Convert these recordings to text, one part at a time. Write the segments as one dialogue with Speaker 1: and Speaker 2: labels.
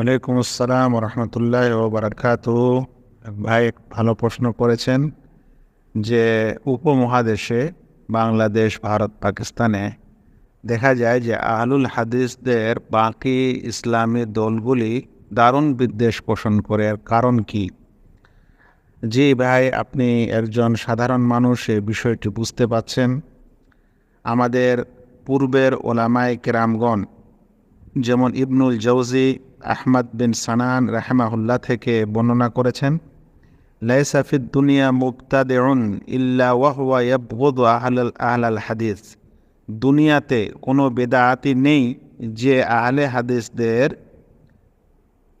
Speaker 1: ওয়ালাইকুম আসসালাম রহমতুল্লাহ ও বারাকাত ভাই, ভালো প্রশ্ন করেছেন যে উপমহাদেশে বাংলাদেশ, ভারত, পাকিস্তানে দেখা যায় যে আহলুল হাদিসদের বাকি ইসলামী দলগুলি দারুণ বিদ্বেষ পোষণ করে। কারণ কি? জি ভাই, আপনি একজন সাধারণ মানুষ এই বিষয়টি বুঝতে পাচ্ছেন। আমাদের পূর্বের ওলামাই কেরামগণ, যেমন ইবনুল জৌজি আহমদ বিন সানান রাহেমাহুল্লাহ থেকে বর্ণনা করেছেন লাইসাফিদ দুনিয়া মুক্তাদেউন ইল্লা ওয়াহুয়া ইয়াবগুদ আহলাল আহলাল হাদিস। দুনিয়াতে কোনো বেদায়াতি নেই যে আহলে হাদিসদের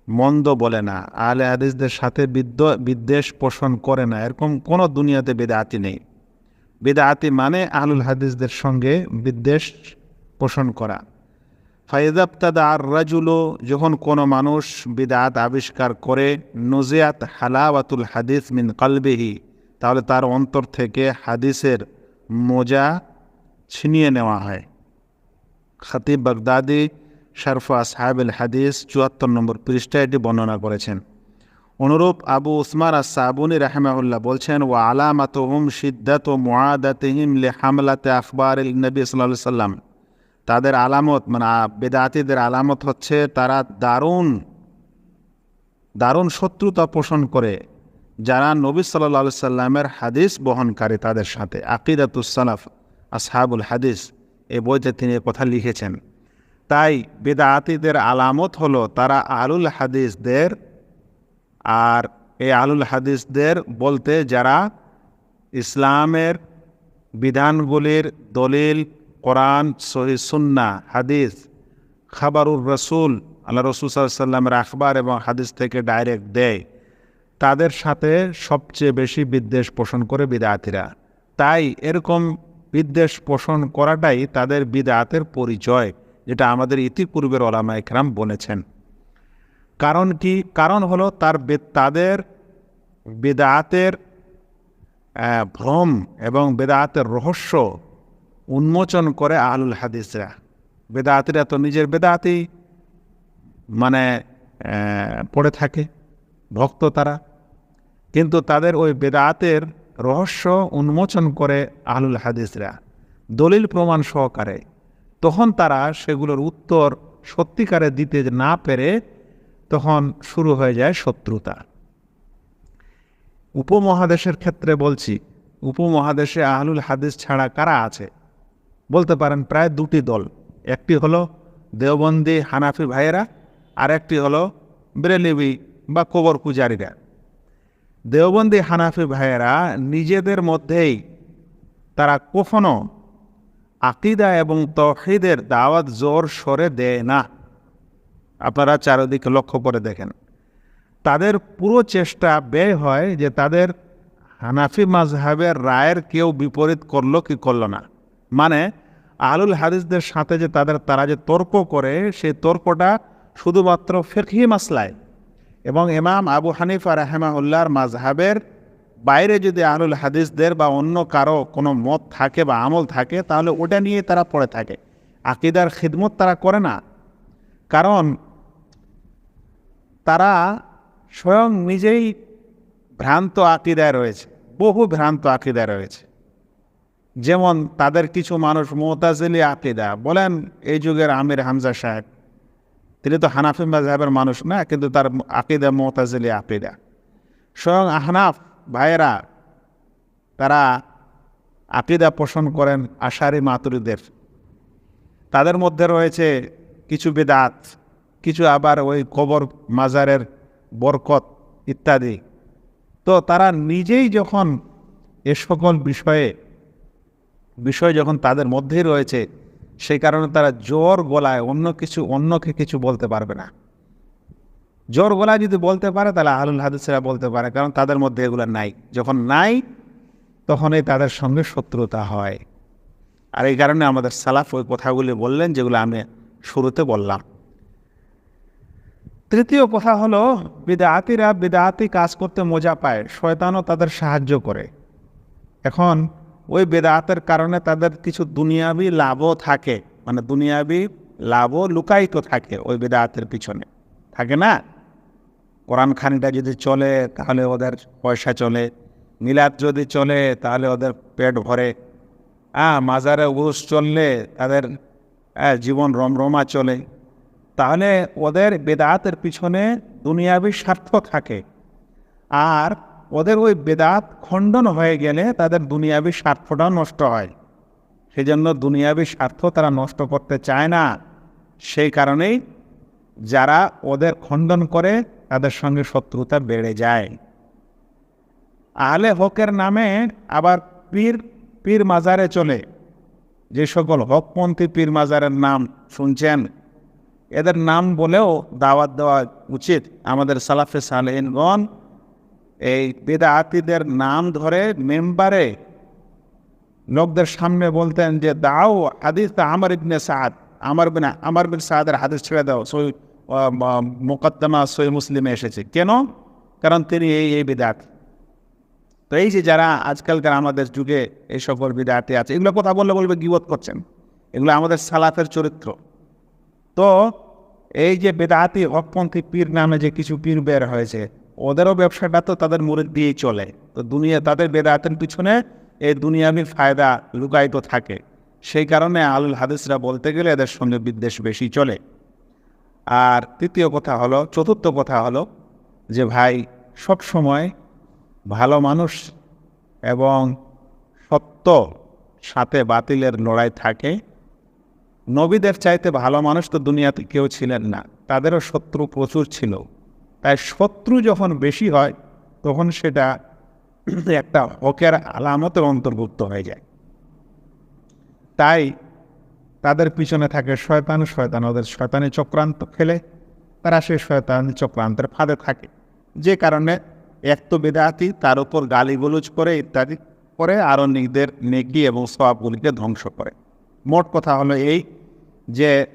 Speaker 1: মন্দ বলে না। আহলে হাদিসদের সাথে বিদ্য, বিদ্বেষ পোষণ করে না। এরকম কোনো দুনিয়াতে বেদায়াতি নেই। বেদায়াতি মানে আহলুল হাদিসদের সঙ্গে বিদ্বেষ পোষণ করা। ফাইজাবতাদা আর রাজুলো যখন কোনো মানুষ বিদাত আবিষ্কার করে, নজিয়াত হালাওয়াতুল হাদিস মিন কালবেহি, তাহলে তার অন্তর থেকে হাদিসের মোজা ছিনিয়ে নেওয়া হয়। খাতিব বাগদাদি, শারফা সাহেবুল হাদিস, চুয়াত্তর নম্বর পৃষ্ঠায় এটি বর্ণনা করেছেন। অনুরূপ আবু উসমান আর সাবুনি রাহেমাউল্লাহ বলছেন ও আলামাতহুম সিদ্দাত ও মোয়াদাতহিম লে হামলাতে আখবর নবী সাল্লাহ সাল্লাম তাদের আলামত মানে বেদাতিদের আলামত হচ্ছে তারা দারুণ দারুণ শত্রুতা পোষণ করে। যারা নবী সাল্লা সাল্লামের হাদিস বহনকারী তাদের সাথে। আকিদাতুসালাফ আসহাবুল হাদিস এই বইতে তিনি কথা লিখেছেন। তাই বেদাতিদের আলামত হলো তারা আলুল হাদিসদের আর এই আলুল হাদিসদের বলতে যারা ইসলামের বিধানগুলির দলিল কোরআন সুন্না, হাদিস, খাবারুর রসুল, আল্লাহ রসুল সাল্লামের আখবার এবং হাদিস থেকে ডাইরেক্ট দেয়। তাদের সাথে সবচেয়ে বেশি বিদ্বেষ পোষণ করে বিদায়াতিরা তাই এরকম বিদ্বেষ পোষণ করাটাই তাদের বিদায়াতের পরিচয়, যেটা আমাদের ইতিপূর্বের ওলামা একরাম বলেছেন। কারণ কি? কারণ হলো তার তাদের বেদাতের ভ্রম এবং বেদাতের রহস্য উন্মোচন করে আহলুল হাদিসরা। বেদাতিরা তো নিজের বেদাতি মানে পড়ে থাকে, ভক্ত তারা। কিন্তু তাদের ওই বেদাতের রহস্য উন্মোচন করে আহলুল হাদিসরা, দলিল প্রমাণ সহকারে। তখন তারা সেগুলোর উত্তর সত্যিকারে দিতে না পেরে তখন শুরু হয়ে যায় শত্রুতা। উপমহাদেশের ক্ষেত্রে বলছি, উপমহাদেশে আহলুল হাদিস ছাড়া কারা আছে? বলতে পারেন প্রায় দুটি দল। একটি হলো দেওবন্দি হানাফি ভাইয়েরা আর একটি হলো ব্রেলিবি বা কবর পূজারীরা। দেওবন্দি হানাফি ভাইয়েরা নিজেদের মধ্যেই তারা কখনো আকিদা এবং তহিদের দাওয়াত জোর সরে দেয় না। আপনারা চারিদিকে লক্ষ্য করে দেখেন। তাদের পুরো চেষ্টা ব্যয় হয় যে তাদের হানাফি মাজহাবের রায়ের কেউ বিপরীত করল কি করল না। মানে আলুল হাদিসদের সাথে যে তাদের, তারা যে তর্ক করে, সেই তর্কটা শুধুমাত্র ফেরহি মাসলায়। এবং ইমাম আবু হানিফা রাহেমাউল্লাহর মাজহাবের বাইরে যদি আলুল হাদিসদের বা অন্য কারও কোনো মত থাকে বা আমল থাকে, তাহলে ওটা নিয়ে তারা পড়ে থাকে। আকিদার খিদমত তারা করে না। কারণ তারা স্বয়ং নিজেই ভ্রান্ত আকিদায় রয়েছে, বহু ভ্রান্ত আকিদায় রয়েছে। যেমন তাদের কিছু মানুষ মোতাজিলি আকিদা, বলেন এই যুগের আমির হামজা সাহেব। তিনি তো হানাফি মাজাহের মানুষ না, কিন্তু তার আকিদা মোতাজিলি আকিদা। স্বয়ং আহনাফ ভাইয়েরা, তারা আকিদা পোষণ করেন আশারি মাতুরিদের। তাদের মধ্যে রয়েছে কিছু বেদাত, কিছু আবার ওই কবর মাজারের বরকত ইত্যাদি। তো তারা নিজেই যখন এ সকল বিষয়ে বিষয় যখন তাদের মধ্যেই রয়েছে সেই কারণে তারা জোর গলায় অন্য কিছু, অন্যকে কিছু বলতে পারবে না। জোর গলায় যদি বলতে পারে, তাহলে আহলুল হাদিসেরা বলতে পারে, কারণ তাদের মধ্যে এগুলো নাই। যখন নাই, তখনই তাদের সঙ্গে শত্রুতা হয়। আর এই কারণে আমাদের সালাফ ওই কথাগুলি বললেন, যেগুলো আমি শুরুতে বললাম। তৃতীয় কথা হলো, বিদাতিরা বিদাতি কাজ করতে মজা পায়, শয়তানও তাদের সাহায্য করে। এখন ওই বেদাতের কারণে তাদের কিছু দুনিয়াবি লাভও থাকে। মানে দুনিয়াবি লাভও লুকায়িত থাকে ওই বেদাতের পিছনে। থাকে না? কোরআন খানিটা যদি চলে, তাহলে ওদের পয়সা চলে। মিলাদ যদি চলে, তাহলে ওদের পেট ভরে। হ্যাঁ মাজারে উরুস চললে তাদের জীবন রমরমা চলে। তাহলে ওদের বেদাতের পিছনে দুনিয়াবি স্বার্থ থাকে। আর ওদের ওই বেদাত খণ্ডন হয়ে গেলে তাদের দুনিয়াবি স্বার্থটাও নষ্ট হয়। সেই জন্য দুনিয়াবি স্বার্থ তারা নষ্ট করতে চায় না। সেই কারণেই যারা ওদের খণ্ডন করে তাদের সঙ্গে শত্রুতা বেড়ে যায়। আহলে হকের নামে আবার পীর পীর মাজারে চলে। যে সকল হকপন্থী পীর মাজারের নাম শুনছেন, এদের নাম বলেও দাওয়াত দেওয়া উচিত আমাদের সালাফে সালেহগণ এই বেদাতিদের নাম ধরে মেম্বারে লোকদের সামনে বলতেন যে, দাও হাদিস তা আমার ইবনে সাদ আমার বিন আমার বিন সাদের হাদিস ছেড়ে দাও। সই মোকদ্দমা সই মুসলিমে এসেছে। কেন? কারণ তিনি এই এই বিদাত। তো এই যে যারা আজকালকার আমাদের যুগে এই সকল বিদাতি আছে, এগুলো কথা বললে বলবে গিবত করছেন। এগুলো আমাদের সালাফের চরিত্র। তো এই যে বেদাতি হকপন্থী পীর নামে যে কিছু পীর বের হয়েছে ওদেরও ব্যবসাটা তো তাদের মুরিদ দিয়েই চলে। তো দুনিয়া, তাদের বেদাতের পিছনে এই দুনিয়াবি ফায়দা লুকায়িত থাকে। সেই কারণে আলুল হাদিসরা বলতে গেলে এদের সঙ্গে বিদ্বেষ বেশি চলে। আর তৃতীয় কথা হলো, চতুর্থ কথা হলো যে ভাই, সব সময় ভালো মানুষ এবং সত্য সাথে বাতিলের লড়াই থাকে। নবীদের চাইতে ভালো মানুষ তো দুনিয়াতে কেউ ছিলেন না। তাদেরও শত্রু প্রচুর ছিল। তাই শত্রু যখন বেশি হয়, তখন সেটা একটা হকের আলামতের অন্তর্ভুক্ত হয়ে যায়। তাই তাদের পিছনে থাকে শয়তান শয়তান ওদের শয়তানি চক্রান্ত খেলে তারা সেই শয়তানি চক্রান্তের ফাঁদে থাকে। যে কারণে এক তো বেদাতি, তার উপর গালিগুলোজ করে ইত্যাদি করে আরও নিজেদের নেকি এবং সবগুলিকে ধ্বংস করে। মোট কথা হলো এই যে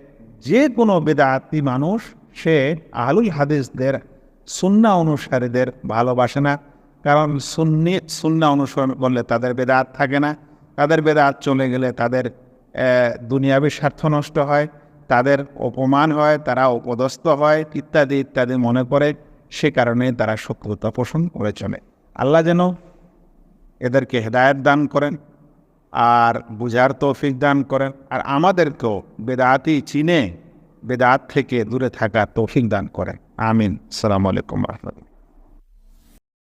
Speaker 1: যে কোনো বেদাতি মানুষ সে আহলুল হাদিসদের সুন্না অনুসারীদের ভালোবাসে না। কারণ সুন্নি, সুন্না অনুসরণ করলে তাদের বেদাত থাকে না। তাদের বেদাত চলে গেলে তাদের দুনিয়াবী স্বার্থ নষ্ট হয়, তাদের অপমান হয়, তারা অপদস্থ হয়, ইত্যাদি ইত্যাদি মনে করে। সে কারণে তারা শত্রুতা পোষণ করে চলে। আল্লাহ যেন এদেরকে হেদায়ত দান করেন আর বুঝার তৌফিক দান করেন। আর আমাদেরকেও বেদাতি চিনে বেদাত থেকে দূরে থাকার তৌফিক দান করেন আমিন। সালাম আলাইকুম রহমতুল্লাহ।